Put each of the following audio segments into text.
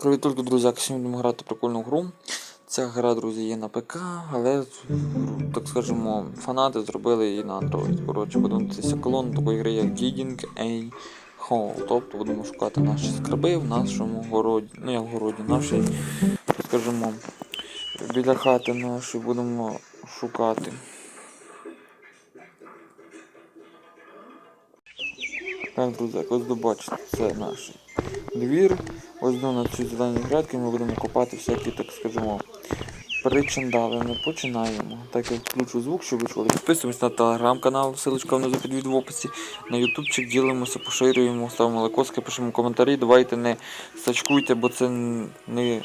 Привіт, друзяки, сьогодні будемо грати прикольну гру. Ця гра, друзі, є на ПК, але, так скажемо, фанати зробили її на Android. Коротше, будемо дивитися колону такої гри, як Digging a Hole. Тобто будемо шукати наші скраби в нашому городі. Ну як в городі, нашій, так скажемо, біля хати нашої будемо шукати. Так, друзі, як ось добачите, це наш двір. Ось на цю зелені грядки ми будемо копати всякі, так скажемо, причиндали. Ми починаємо. Так я включу звук, щоб ви чули. Підписуємось на телеграм-канал, ссылочка внизу під відео в описі. На ютубчик ділимося, поширюємо, ставимо лайкоски, пишемо коментарі. Давайте не сачкуйте, бо це не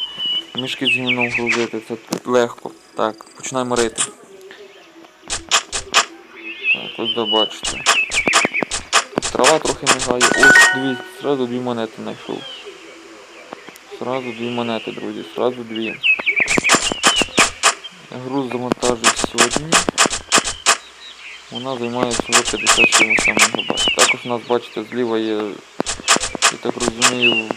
мішки з гімном грузити, це легко. Так, починаємо рити. Так, ось добачите. Трава трохи мигає. Ось, дивіться, сразу дві монети знайшов. Сразу дві монети, друзі, сразу дві. Груз завантажують сьогодні. Вона займає всього 57 мегабайт. Також у нас, бачите, зліва є, я так розумію,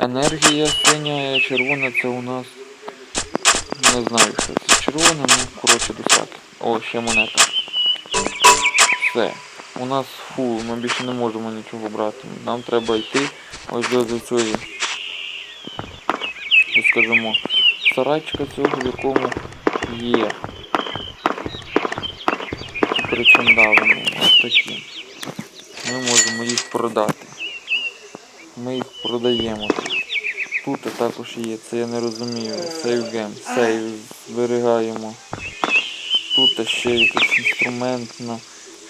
енергія синя, червона це у нас. Не знаю, що це червона, ну коротше досаки. О, ще монета. Все. У нас фу, ми більше не можемо нічого брати. Нам треба йти ось до, цієї, скажімо, сарайчика цього, в якому є такі причандалини, ось такі. Ми можемо їх продати. Ми їх продаємо тут. Також є, це я не розумію. Save game, сейв зберігаємо. Тут ще якийсь інструмент на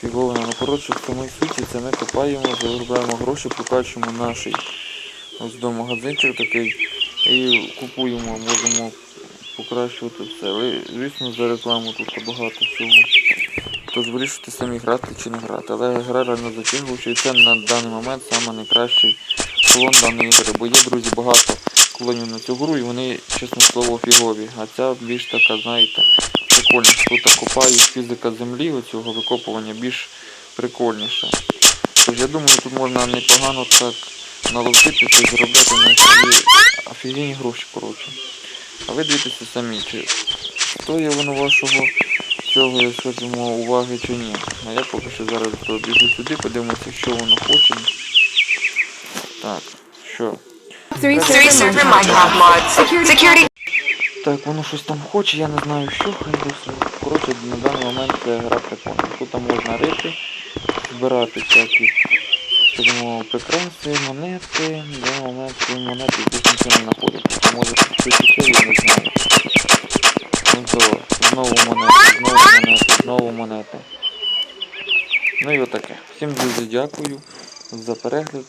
фіговина. Ну коротше в самій суті це ми копаємо, заробляємо гроші, прокачуємо наш ось до магазинчик такий і купуємо, можемо покращувати все. Але звісно за рекламу тут багато всього. Тож вирішуйте самі грати чи не грати. Але гра реально затягуюча і це на даний момент саме найкращий колон даної гри. Бо є, друзі, багато колонів на цю гру і вони, чесне слово, фігові. А ця більш така, знаєте, прикольна. Тут копають фізика землі, оцього викопування більш прикольніше. Тож я думаю, тут можна непогано так наловчитися і заробляти на свої офігенні гроші, коротше. А ви дивитеся самі, чи стоїть воно вашого цього, я скажімо, уваги чи ні. А я поки що зараз побіжу сюди, подивимося, що воно хоче. Так, що? Three Three server mod. Mods. Security. Так, воно щось там хоче, я не знаю що, хай досить. Коротше, на даний момент це гра прикольна. Тут там можна рити, збирати всякі, скажімо, прикраси, монети. На даний момент ці монети здесь нічого не знаходиться. Може щось ще, я не знаю. Ну то, знову монети, знову монети, знову монети. Ну і отаке. Всім дуже дякую за перегляд.